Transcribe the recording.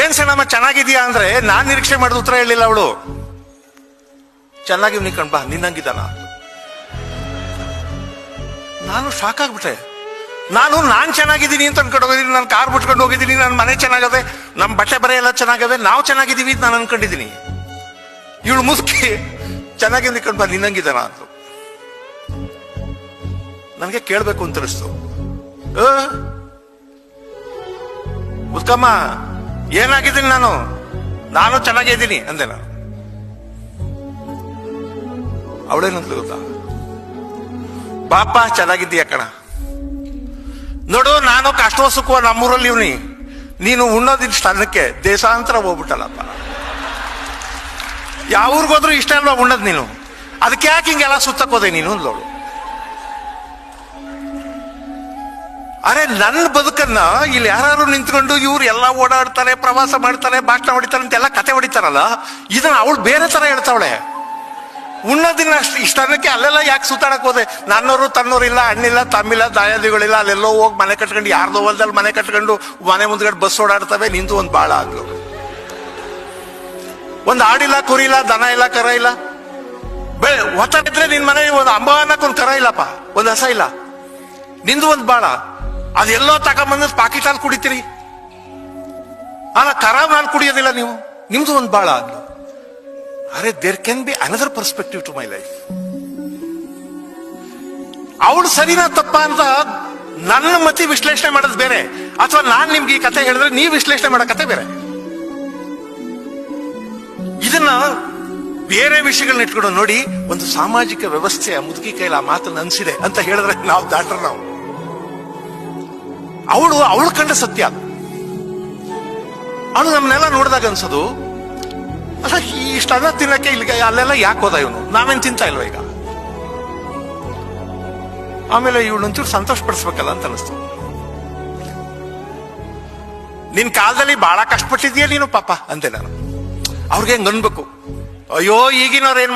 ಏನ್ ಸಣ್ಣಮ್ಮ ಚೆನ್ನಾಗಿದ್ಯಾ ಅಂದ್ರೆ ನಾನ್ ನಿರೀಕ್ಷೆ ಮಾಡಿದ ಉತ್ತರ ಹೇಳಿಲ್ಲ ಅವಳು. ಚೆನ್ನಾಗಿ ನೀ ಕಣ್ಬಾ ನಿನ್ನಂಗಿದ್ದಾನ ನಾನು ಶಾಕ್ ಆಗ್ಬಿಟ್ಟೆ. ನಾನು ನಾನ್ ಚೆನ್ನಾಗಿದ್ದೀನಿ ಅಂತ ಅನ್ಕೊಂಡು ಹೋಗಿದ್ದೀನಿ, ನಾನು ಕಾರ್ ಬಿಟ್ಕೊಂಡು ಹೋಗಿದ್ದೀನಿ ನನ್ನ ಮನೆ ಚೆನ್ನಾಗದೆ ನಮ್ಮ ಬಟ್ಟೆ ಬರೆ ಎಲ್ಲ ಚೆನ್ನಾಗದೆ, ನಾವು ಚೆನ್ನಾಗಿದ್ದೀವಿ ಅಂತ ನಾನು ಅನ್ಕೊಂಡಿದ್ದೀನಿ. ಇವಳು ಮುಸ್ಕಿ, ಚೆನ್ನಾಗಿ ನಿಂತ್ಕೊಂಡು ಬಾ ನಿನ್ನಂಗಿದ್ದಾನ ಅಂತ ನನಗೆ ಕೇಳಬೇಕು ಅಂತ ಅನಿಸ್ತು ಆ? ಏನಾಗಿದ್ದೀನಿ ನಾನು? ನಾನು ಚೆನ್ನಾಗೇ ಇದ್ದೀನಿ, ಅಂದೆ ನಾನು. ಅವಳೇನಂತ ಗೊತ್ತಾ? ಪಾಪ ಚೆನ್ನಾಗಿದ್ದೀಯ ಕಣ? ನೋಡು, ನಾನು ಕಷ್ಟ ಸುಖ ನಮ್ಮೂರಲ್ಲಿ ಇವ್ನಿ. ನೀನು ಉಣ್ಣೋದಿನ ಸ್ಥಾನಕ್ಕೆ ದೇಶಾಂತರ ಹೋಗ್ಬಿಟ್ಟಲ್ಲಪ್ಪ. ಯಾವ ಊರಿಗೋದ್ರೂ ಇಷ್ಟ ಅಲ್ವಾ ಉಣ್ಣದ್ ನೀನು? ಅದಕ್ಕೆ ಯಾಕೆ ಹಿಂಗೆಲ್ಲ ಸುತ್ತಕ್ಕೋದೆ ನೀನು ಅಂದ್ಲೋಳು ಅರೆ ನನ್ನ ಬದುಕನ್ನ ಇಲ್ಲಿ ಯಾರು ನಿಂತ್ಕೊಂಡು ಇವ್ರು ಎಲ್ಲ ಓಡಾಡ್ತಾರೆ, ಪ್ರವಾಸ ಮಾಡ್ತಾರೆ, ಭಾಷಣ ಹೊಡಿತಾರೆ ಅಂತೆಲ್ಲ ಕತೆ ಹೊಡಿತಾರಲ್ಲ? ಇದನ್ನ ಅವಳು ಬೇರೆ ತರ ಹೇಳ್ತಾವಳೆ. ಉಣ್ಣೋದಿನ ಇಷ್ಟಕ್ಕೆ ಅಲ್ಲೆಲ್ಲ ಯಾಕೆ ಸುತ್ತಾಡಕ್ ಹೋದೆ? ನನ್ನೋರು, ತನ್ನೋರು ಇಲ್ಲ ಅಣ್ಣಿಲ್ಲ ತಮ್ಮಿಲ್ಲ, ದಾಯಾದಿಗಳಿಲ್ಲ, ಅಲ್ಲೆಲ್ಲೋ ಹೋಗಿ ಮನೆ ಕಟ್ಕೊಂಡು, ಯಾರ್ದೋ ಹೊಲದಲ್ಲಿ ಮನೆ ಕಟ್ಕೊಂಡು ಮನೆ ಮುಂದ್ಗಡೆ ಬಸ್ ಓಡಾಡ್ತವೆ, ನಿಂದು ಒಂದು ಬಾಳ ಆಗ್ಲು. ಒಂದು ಆಡಿಲ್ಲ ಕುರಿ ಇಲ್ಲ, ದನ ಇಲ್ಲ, ಕರ ಇಲ್ಲ. ಬೆ ಒತ್ತಾಡಿದ್ರೆ ನಿನ್ ಮನೆ ಒಂದು ಅಂಬ ಅನ್ನಕ್ ಒಂದು ಕರ ಇಲ್ಲಪ್ಪ, ಒಂದು ಹಸ ಇಲ್ಲ. ನಿಂದು ಒಂದು ಬಾಳ. ಅದೆಲ್ಲೋ ತಗೊಂಬಂದ್ ಹಾಲು ಕುಡಿತೀರಿ? ಅಲ್ಲ ಖರಾಬ್ ನಾನು ಕುಡಿಯೋದಿಲ್ಲ ನೀವು. ನಿಮ್ದು ಒಂದು ಬಾಳ ಅದು ಅರೆ there can be another perspective to my life ಅವಳು ಸರಿನಾ ತಪ್ಪ ಅಂತ ನನ್ನ ಮತಿ ವಿಶ್ಲೇಷಣೆ ಮಾಡೋದು ಬೇರೆ. ಅಥವಾ ನಾನು ನಿಮ್ಗೆ ಈ ಕತೆ ಹೇಳಿದ್ರೆ ನೀವು ವಿಶ್ಲೇಷಣೆ ಮಾಡೋ ಕತೆ ಬೇರೆ. ಇದನ್ನ ಬೇರೆ ವಿಷಯಗಳನ್ನ ಇಟ್ಕೊಂಡು ನೋಡಿ, ಒಂದು ಸಾಮಾಜಿಕ ವ್ಯವಸ್ಥೆಯ ಮುದುಕಿ ಕೈಲಿ ಆ ಮಾತನ್ನು ಅನ್ಸಿದೆ ಅಂತ ಹೇಳಿದ್ರೆ ನಾವು ದಾಟ್ರ ನಾವು. ಅವಳು ಅವಳು ಕಂಡ ಸತ್ಯ ಅದು. ಅವಳು ನಮ್ಮನ್ನೆಲ್ಲ ನೋಡಿದಾಗ ಅನ್ಸೋದು, ಅಲ್ಲ, ಇಷ್ಟ ಅನ್ನ ತಿನ್ನಕ್ಕೆ ಇಲ್ಲಿಗೆ ಅಲ್ಲೆಲ್ಲ ಯಾಕೆ ಹೋದ ಇವನು? ನಾವೇನ್ ತಿಂತ ಇಲ್ವ ಈಗ? ಆಮೇಲೆ ಇವಳು ಒಂಚೂರು ಸಂತೋಷ ಪಡಿಸ್ಬೇಕಲ್ಲ ಅಂತ ಅನಿಸ್ತು. ನಿನ್ ಕಾಲದಲ್ಲಿ ಬಹಳ ಕಷ್ಟಪಟ್ಟಿದ್ಯಾ ನೀನು ಪಾಪ, ಅಂದೆ ನಾನು. ಅವ್ರಿಗೆ ಹೆಂಗ್ ಅನ್ಬೇಕು. ಅಯ್ಯೋ, ಈಗಿನವ್ರು ಏನ್